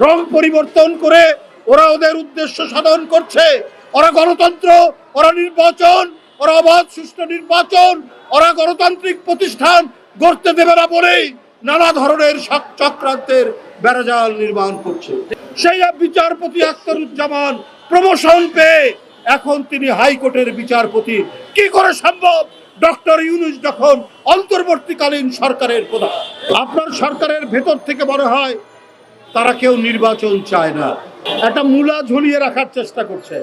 রং পরিবর্তন করে ওরা ওদের উদ্দেশ্য সাধন করছে। ওরা গণতন্ত্র, ওরা নির্বাচন, ওরা অবাধ, সুষ্ঠু নির্বাচন, ওরা গণতান্ত্রিক প্রতিষ্ঠান গড়তে দেবে না বলেই নানা ধরনের চক্রান্তের বেড়াজাল নির্মাণ করছে। সেই বিচারপতি আখতারুজ্জামান প্রমোশন পেয়ে এখন তিনি হাইকোর্টের বিচারপতি। কি করে সম্ভব? ডক্টর ইউনুস যখন অন্তর্বর্তীকালীন সরকারের প্রধান। আপনার সরকারের ভেতর থেকে মনে হয় তারা কেউ নির্বাচন চায় না। একটা মূলা ঝুলিয়ে রাখার চেষ্টা করছে।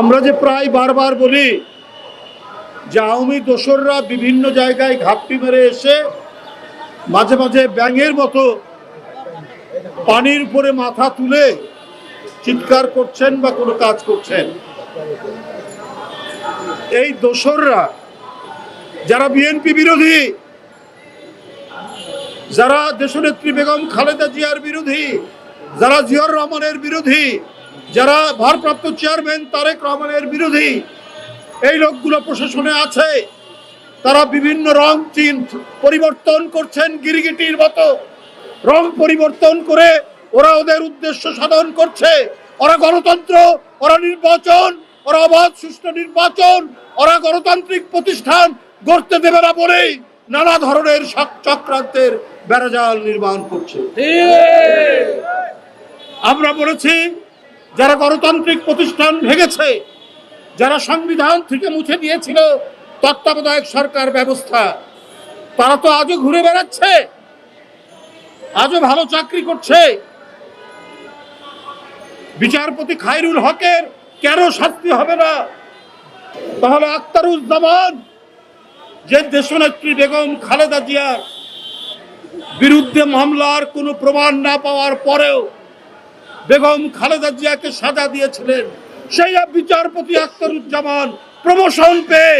আমরা যে প্রায় বারবার বলি যে আওয়ামী দোসররা বিভিন্ন জায়গায় ঘাপটি মেরে এসে মাঝে মাঝে ব্যাঙের মতো পানির উপরে মাথা তুলে চিৎকার করছেন বা কোনো কাজ করছেন। এই দোসররা, যারা বিএনপি বিরোধী যারা দেশনেত্রী বেগম খালেদা জিয়ার বিরোধী, যারা জিয়র রহমানের বিরোধী, যারা ভারপ্রাপ্ত চেয়ারম্যান তারেক রহমানের বিরোধী, এই লোকগুলো প্রশাসনে আছে। তারা বিভিন্ন রং চিন পরিবর্তন করছেন গিরিগিটির মতো। রং পরিবর্তন করে ওরা ওদের উদ্দেশ্য সাধন করছে। ওরা গণতন্ত্র, ওরা নির্বাচন, ওরা অবাধ সুষ্ঠু নির্বাচন, ওরা গণতান্ত্রিক প্রতিষ্ঠান গড়তে দেবে না বলেই নানা ধরনের চক্রান্তের বেড়াজাল নির্মাণ করছে। আমরা বলেছি, যারা গণতান্ত্রিক প্রতিষ্ঠান ভেঙেছে, যারা সংবিধান থেকে মুছে দিয়েছিল তত্ত্বাবধায়ক সরকার ব্যবস্থা, তারা তো আজও ঘুরে বেড়াচ্ছে, আজও ভালো চাকরি করছে। বিচারপতি খায়রুল হকের কেন শাস্তি হবে না? তাহলে আক্তারুজ্জামান যে দেশনেত্রী বেগম খালেদা জিয়ার বিরুদ্ধে মামলার কোনো প্রমাণ না পাওয়ার পরেও বেগম খালেদা জিয়াকে সাজা দিয়েছিলেন, সেই বিচারপতি আখতারুজ্জামান প্রমোশন পেয়ে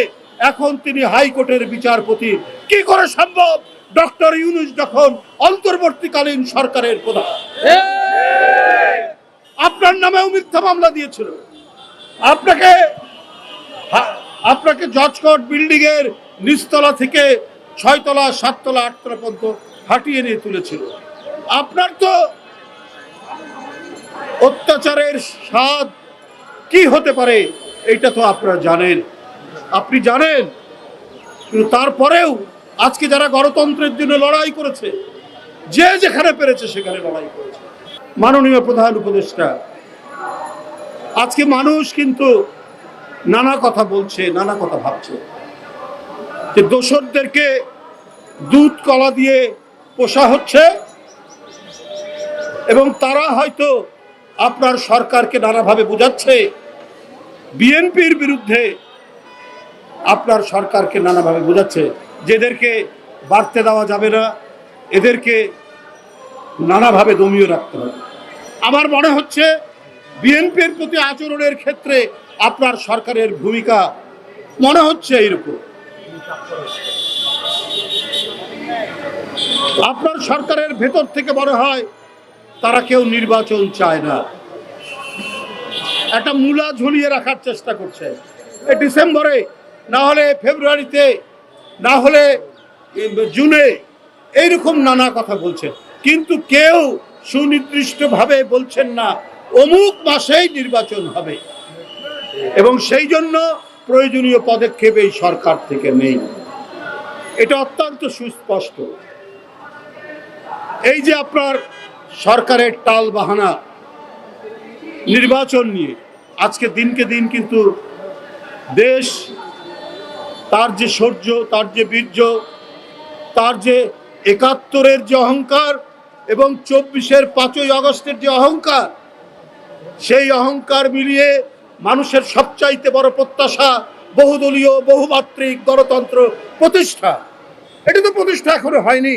এখন তিনি হাইকোর্টের বিচারপতি। কি করে সম্ভব? ডক্টর ইউনুস যখন অন্তর্বর্তীকালীন সরকারের প্রধান। আপনার নামেও মিথ্যা মামলা দিয়েছিল। আপনাকে আপনাকে জজকোর্ট বিল্ডিং এর নিচতলা থেকে ছয়তলা, সাততলা, আটতলা পর্যন্ত হাঁটিয়ে নিয়ে তুলেছিল। আপনার তো অত্যাচারের স্বাদ কি হতে পারে এটা তো আপনারা জানেন। আপনি জানেন, কিন্তু তারপরেও আজকে যারা গণতন্ত্রের জন্য লড়াই করেছে, যে যেখানে পেরেছে সেখানে লড়াই করেছে। মাননীয় প্রধান উপদেষ্টা, আজকে মানুষ কিন্তু নানা কথা বলছে, নানা কথা ভাবছে। যে দোসরদেরকে দুধ, কলা দিয়ে পোষা হচ্ছে এবং তারা হয়তো আপনার সরকারকে নানাভাবে বোঝাচ্ছে। বিএনপির বিরুদ্ধে আপনার সরকারকে নানাভাবে বোঝাচ্ছে। যে এদেরকে বাড়তে দেওয়া যাবে না, এদেরকে নানাভাবে দমিয়ে রাখতে হবে। আমার মনে হচ্ছে বিএনপির প্রতি আচরণের ক্ষেত্রে আপনার সরকারের ভূমিকা মনে হচ্ছে এইরকম। আপনার সরকারের ভেতর থেকে মনে হয় তারা কেউ নির্বাচন চায় না? একটা মূলা ঝুলিয়ে রাখার চেষ্টা করছে। এই ডিসেম্বরে, না হলে ফেব্রুয়ারিতে, না হলে জুনে, এইরকম নানা কথা বলছেন। কিন্তু কেউ সুনির্দিষ্টভাবে বলছেন না, অমুক মাসেই নির্বাচন হবে। এবং সেই জন্য প্রয়োজনীয় পদক্ষেপ এই সরকার থেকে নেই। এটা অত্যন্ত সুস্পষ্ট। এই যে আপনার সরকারের টাল বাহানা নির্বাচন নিয়ে, আজকে দিনকে দিন কিন্তু দেশ তার যে শৌর্য তার যে বীর্য, তার যে একাত্তরের যে অহংকার এবং চব্বিশের পাঁচই আগস্টের যে অহংকার, সেই অহংকার মিলিয়ে মানুষের সবচাইতে বড় প্রত্যাশা বহুদলীয় বহুমাত্রিক গণতন্ত্র প্রতিষ্ঠা। এটা তো প্রতিষ্ঠা এখনও হয়নি।